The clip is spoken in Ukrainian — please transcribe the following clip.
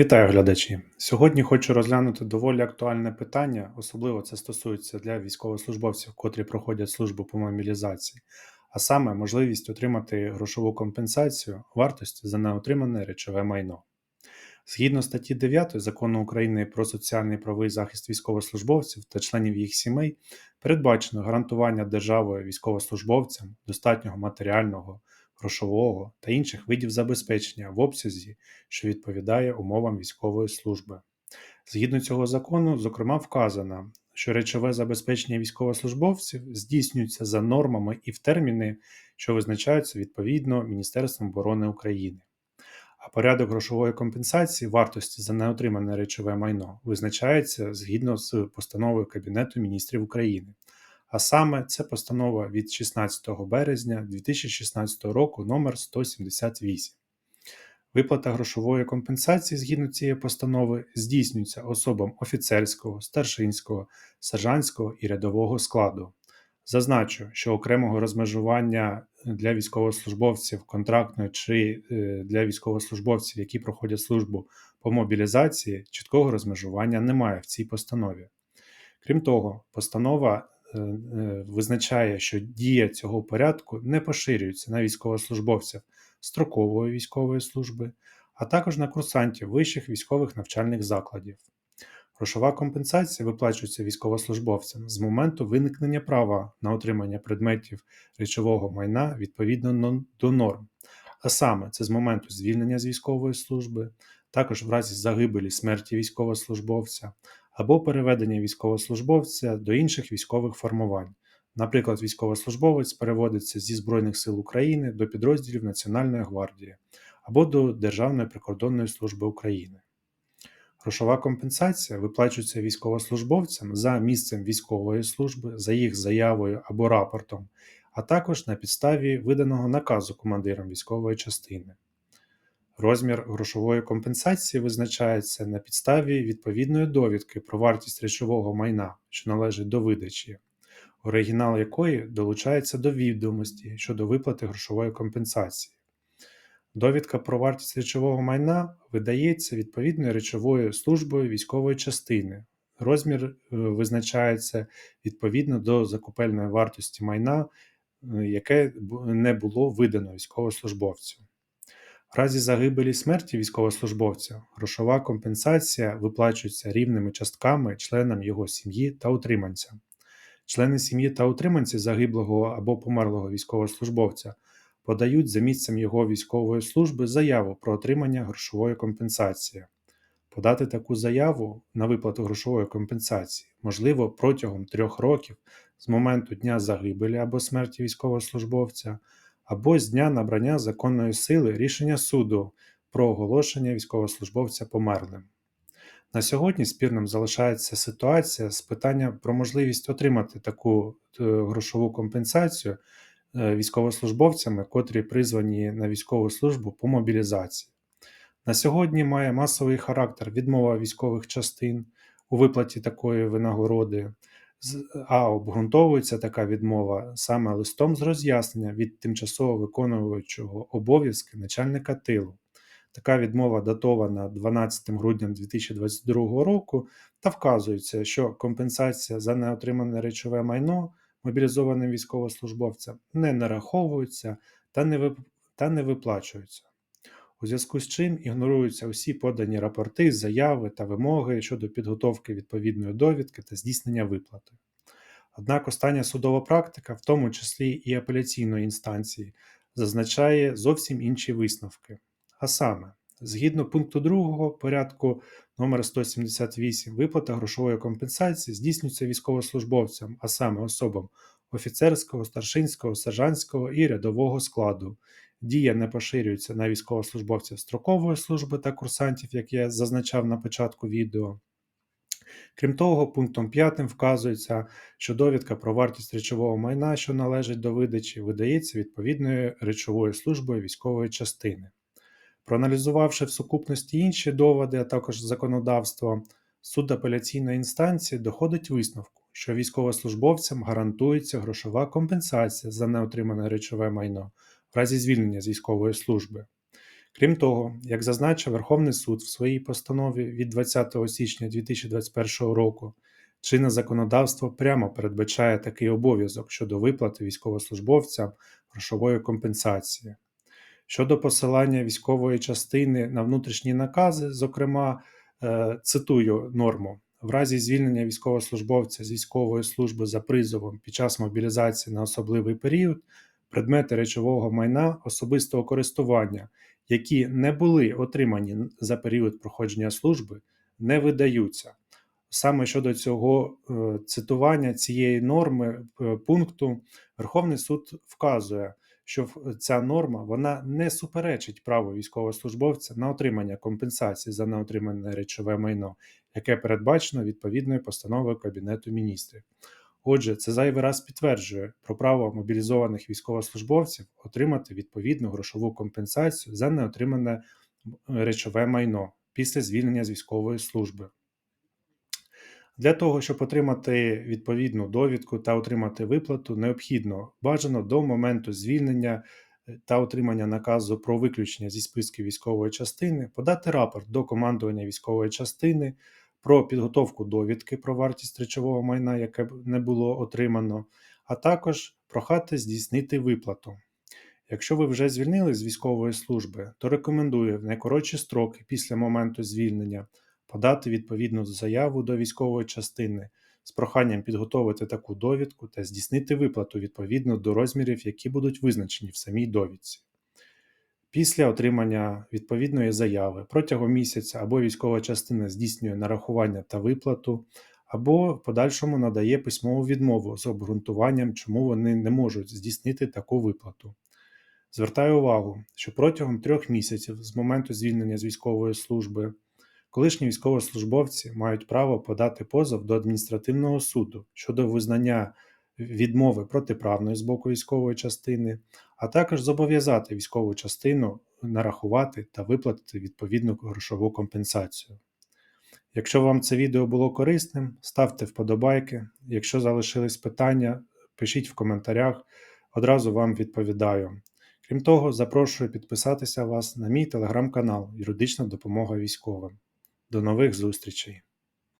Вітаю глядачі! Сьогодні хочу розглянути доволі актуальне питання, особливо це стосується для військовослужбовців, котрі проходять службу по мобілізації, а саме можливість отримати грошову компенсацію вартості за неотримане речове майно. Згідно статті 9 Закону України про соціальний правовий захист військовослужбовців та членів їх сімей, передбачено гарантування державою військовослужбовцям достатнього матеріального, грошового та інших видів забезпечення в обсязі, що відповідає умовам військової служби. Згідно цього закону, зокрема, вказано, що речове забезпечення військовослужбовців здійснюється за нормами і в терміни, що визначаються відповідно Міністерством оборони України. А порядок грошової компенсації вартості за неотримане речове майно визначається згідно з постановою Кабінету міністрів України. А саме це постанова від 16 березня 2016 року номер 178. Виплата грошової компенсації згідно цієї постанови здійснюється особам офіцерського, старшинського, сержантського і рядового складу. Зазначу, що окремого розмежування для військовослужбовців контрактної чи е, для військовослужбовців, які проходять службу по мобілізації, чіткого розмежування немає в цій постанові. Крім того, постанова е, е, визначає, що дія цього порядку не поширюється на військовослужбовців строкової військової служби, а також на курсантів вищих військових навчальних закладів. Грошова компенсація виплачується військовослужбовцям з моменту виникнення права на отримання предметів речового майна відповідно до норм, а саме це з моменту звільнення з військової служби, також в разі загибелі смерті військовослужбовця або переведення військовослужбовця до інших військових формувань. Наприклад, військовослужбовець переводиться зі Збройних сил України до підрозділів Національної гвардії або до Державної прикордонної служби України. Грошова компенсація виплачується військовослужбовцям за місцем військової служби, за їх заявою або рапортом, а також на підставі виданого наказу командиром військової частини. Розмір грошової компенсації визначається на підставі відповідної довідки про вартість речового майна, що належить до видачі, оригінал якої долучається до відомості щодо виплати грошової компенсації. Довідка про вартість речового майна видається відповідною речовою службою військової частини. Розмір е, визначається відповідно до закупельної вартості майна, е, яке не було видано військовослужбовцю. В разі загибелі смерті військовослужбовця грошова компенсація виплачується рівними частками членам його сім'ї та утриманцям. Члени сім'ї та утриманці загиблого або померлого військовослужбовця подають за місцем його військової служби заяву про отримання грошової компенсації. Подати таку заяву на виплату грошової компенсації можливо протягом трьох років з моменту дня загибелі або смерті військовослужбовця, або з дня набрання законної сили рішення суду про оголошення військовослужбовця померлим. На сьогодні спірним залишається ситуація з питання про можливість отримати таку е, грошову компенсацію Е, військовослужбовцями, котрі призвані на військову службу по мобілізації. На сьогодні має масовий характер відмова військових частин у виплаті такої винагороди, а обґрунтовується така відмова саме листом з роз'яснення від тимчасово виконуючого обов'язки начальника тилу. Така відмова датована 12 грудня 2022 року та вказується, що компенсація за неотримане речове майно мобілізованим військовослужбовцям не нараховуються та не, вип... У зв'язку з чим ігноруються усі подані рапорти, заяви та вимоги щодо підготовки відповідної довідки та здійснення виплати. Однак остання судова практика, в тому числі і апеляційної інстанції, зазначає зовсім інші висновки. А саме, Згідно пункту 2 порядку номер 178 виплата грошової компенсації здійснюється військовослужбовцям, а саме особам офіцерського, старшинського, сержантського і рядового складу. Дія не поширюється на військовослужбовців строкової служби та курсантів, як я зазначав на початку відео. Крім того, пунктом 5 вказується, що довідка про вартість речового майна, що належить до видачі, видається відповідною речовою службою військової частини. Проаналізувавши в сукупності інші доводи, а також законодавство, суд апеляційної інстанції доходить висновку, що військовослужбовцям гарантується грошова компенсація за неотримане речове майно в разі звільнення з військової служби. Крім того, як зазначив Верховний суд в своїй постанові від 20 січня 2021 року, чинне законодавство прямо передбачає такий обов'язок щодо виплати військовослужбовцям грошової компенсації. Щодо посилання військової частини на внутрішні накази, зокрема, е, цитую норму: в разі звільнення військовослужбовця з військової служби за призовом під час мобілізації на особливий період, предмети речового майна особистого користування, які не були отримані за період проходження служби, не видаються. Саме щодо цього е, цитування цієї норми е, пункту, Верховний суд вказує, що ця норма вона не суперечить праву військовослужбовця на отримання компенсації за неотримане речове майно, яке передбачено відповідною постановою Кабінету міністрів. Отже, це зайвий раз підтверджує про право мобілізованих військовослужбовців отримати відповідну грошову компенсацію за неотримане речове майно після звільнення з військової служби. Для того, щоб отримати відповідну довідку та отримати виплату, необхідно бажано до моменту звільнення е, та отримання наказу про виключення зі списків військової частини, подати рапорт до командування військової частини про підготовку довідки про вартість речового майна, яке не було отримано, а також прохати здійснити виплату. Якщо ви вже звільнили з військової служби, то рекомендую в найкоротші строки після моменту звільнення подати відповідну заяву до військової частини з проханням підготовити таку довідку та здійснити виплату відповідно до розмірів, які будуть визначені в самій довідці. Після отримання відповідної заяви протягом місяця або військова частина здійснює нарахування та виплату, або в подальшому надає письмову відмову з обґрунтуванням, чому вони не можуть здійснити таку виплату. Звертаю увагу, що протягом трьох місяців з моменту звільнення з військової служби колишні військовослужбовці мають право подати позов до адміністративного суду щодо визнання відмови протиправної з боку військової частини, а також зобов'язати військову частину нарахувати та виплатити відповідну грошову компенсацію. Якщо вам це відео було корисним, ставте вподобайки. Якщо залишились питання, пишіть в коментарях, одразу вам відповідаю. Крім того, запрошую підписатися вас на мій телеграм-канал Юридична допомога військовим. До нових зустрічей!